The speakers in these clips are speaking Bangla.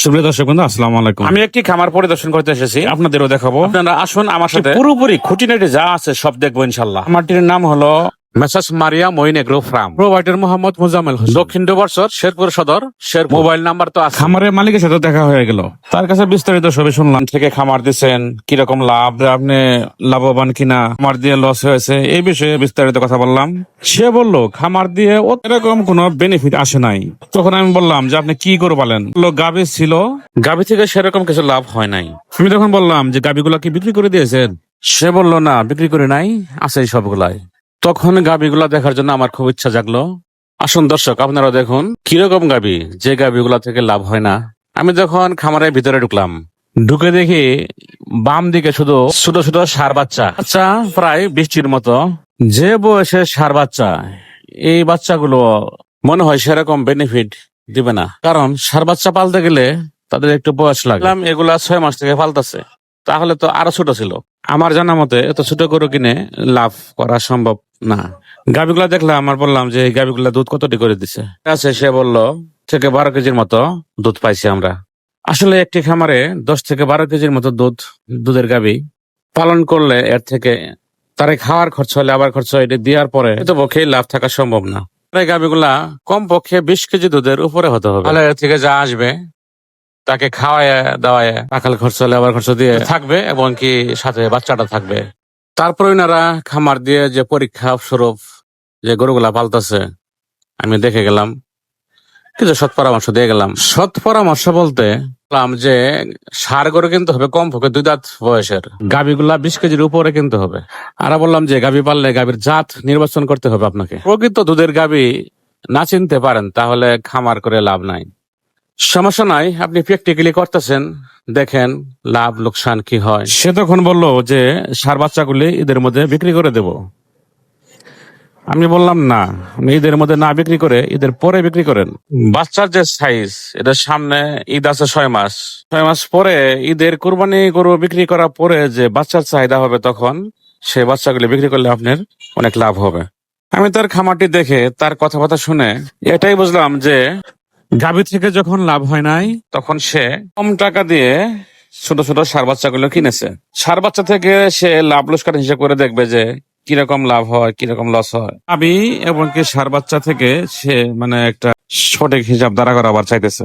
সুপ্রিয় দর্শক বন্ধু আসসালামু আলাইকুম। আমি একটি খামার পরিদর্শন করতে এসেছি আপনাদেরও দেখাবো। আপনারা আসুন আমার সাথে পুরোপুরি খুঁটিনাটি যা আছে সব দেখব ইনশাল্লাহ। খামারটির নাম হলো messrs Maria Moin agro farm. Provider Mohammad Muzammel Hossain. দক্ষিণ ডুবরসর শেরপুর সদর শের মোবাইল নাম্বার তো আছে। খামারের মালিকের সাথে দেখা হয়ে গেল। তার কাছে বিস্তারিত সবই শুনলাম। থেকে খামার দিচ্ছেন কীরকম লাভ? যে আপনি লাভবান কিনা? খামার দিয়ে লস হয়েছে। এই বিষয়ে বিস্তারিত কথা বললাম। সে বলল খামার দিয়ে ও এরকম কোনো বেনিফিট আসে নাই। তখন আমি বললাম যে আপনি কি করে বলেন বলল গাভী ছিল। গাভী থেকে সেরকম কিছু লাভ হয় নাই। আমি তখন বললাম যে গাভীগুলা কি বিক্রি করে দিয়েছেন? সে বলল না বিক্রি করে নাই। আছে সবগুলাই। তখন গাভীগুলা দেখার জন্য আমার খুব ইচ্ছা জাগলো। আসুন দর্শক, আপনারা দেখুন, কীরকম গাবি? যে গাভীগুলা থেকে লাভ হয় না। আমি যখন খামারের ভিতরে ঢুকলাম, ঢুকে দেখি বাম দিকে শুধু ছোট ছোট সার বাচ্চা। বাচ্চা প্রায় বৃষ্টির মতো। যে বয়সে সার বাচ্চা, এই বাচ্চাগুলো মনে হয় সেরকম বেনিফিট দিবে না। কারণ সার বাচ্চা পালতে গেলে তাদের একটু বয়স লাগলাম এগুলা ছয় মাস থেকে পালতেছে। তাহলে তো আরও ছোট ছিল। আমার জানা মতে, এত ছোট গরু কিনে লাভ করা সম্ভব না। গাবিগুলা দেখলাম আমার বললাম যে এই গাবিগুলা দুধ কতটি করে দিছে? আছে, সে বলল, থেকে বারো কেজির মতো দুধ পাইছি আমরা। আসলে একটি খামারে দশ থেকে বারো কেজির মতো দুধ, দুধের গাবি পালন করলে এর থেকে তারে খাওয়ার খরচ হলে, আবার খরচ এটা দেওয়ার পরে তো পক্ষে লাভ থাকা সম্ভব না। এই গাবিগুলা কম পক্ষে বিশ কেজি দুধের উপরে হতে হবে। তাহলে থেকে যা আসবে তাকে খাওয়ায় দাওয়ায় টাকাল খরচ হলে আবার খরচ দিয়ে। থাকবে এবং কি সাথে বাচ্চাটা থাকবে। তারপরে ওনারা খামার দিয়ে যে পরীক্ষা স্বরূপ যে গরুগুলা পালতেছে আমি দেখে গেলাম কিছু সৎ পরামর্শ দিয়ে গেলাম। সৎ পরামর্শ বলতে বললাম যে সার গরু কিন্তু হবে কম পক্ষে দুই দাঁত বয়সের। গাভীগুলা বিশ কেজির উপরে কিনতে হবে। আর বললাম যে গাভী পাললে গাভীর জাত নির্বাচন করতে হবে আপনাকে। প্রকৃত দুধের গাভী না চিনতে পারেন তাহলে খামার করে লাভ নাই। সমস্যা নাই আপনি প্র্যাকটিক্যালি করতেছেন দেখেন লাভ লোকসান কি হয়। সে তখন বলল যে সার বাচ্চাগুলি ঈদের মধ্যে বিক্রি করে দেব। আমি বললাম না আপনি ঈদের মধ্যে না বিক্রি করে ঈদের পরে বিক্রি করেন। বাচ্চার যে সাইজ এটার সামনে ঈদ আছে ছয় মাস। ছয় মাস পরে ঈদের কোরবানি গরু বিক্রি করার পরে যে বাচ্চার চাহিদা হবে তখন সেই বাচ্চাগুলি বিক্রি করলে আপনার অনেক লাভ হবে। আমি তার খামারটি দেখে তার কথাবার্তা শুনে এটাই বুঝলাম যে গাভী থেকে যখন লাভ হয় নাই, তখন সে কম টাকা দিয়ে ছোট ছোট সার বাচ্চাগুলো কিনেছে। সার বাচ্চা থেকে সে লাভ লোকসান হিসাব করে দেখবে যে কীরকম লাভ হয়, কীরকম লস হয়। আমি এবং কি সার বাচ্চা থেকে সে মানে একটা সঠিক হিসাব দ্বারা করা আবার চাইতেছে।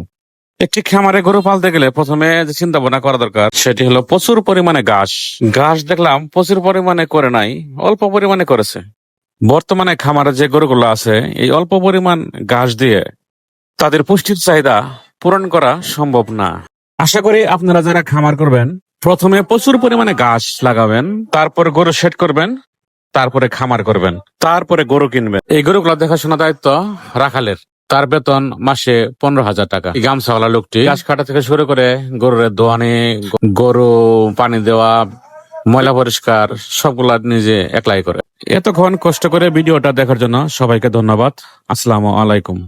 একটি খামারে গরু পালতে গেলে প্রথমে যে চিন্তা ভাবনা করা দরকার, সেটি হলো প্রচুর পরিমাণে ঘাস। ঘাস দেখলাম প্রচুর পরিমাণে করে নাই, অল্প পরিমাণে করেছে। বর্তমানে খামারে যে গরুগুলো আছে, এই অল্প পরিমাণ ঘাস দিয়ে তাদের পুষ্টির চাহিদা পূরণ করা সম্ভব না। আশা করি আপনারা যারা খামার করবেন, প্রথমে প্রচুর পরিমাণে গাছ লাগাবেন, তারপরে গরু সেট করবেন, তারপরে খামার করবেন, তারপরে গরু কিনবেন। এই গরুগুলো দেখাশোনা দায়িত্ব রাখালের। তার বেতন মাসে পনেরো হাজার টাকা। গামছাওয়ালা লোকটি গাছ কাটা থেকে শুরু করে গরুর দোয়ানি গরু, পানি দেওয়া, ময়লা পরিষ্কার, সবগুলা নিজে একলাই করে। এতক্ষণ কষ্ট করে ভিডিওটা দেখার জন্য সবাইকে ধন্যবাদ। আসসালামু আলাইকুম।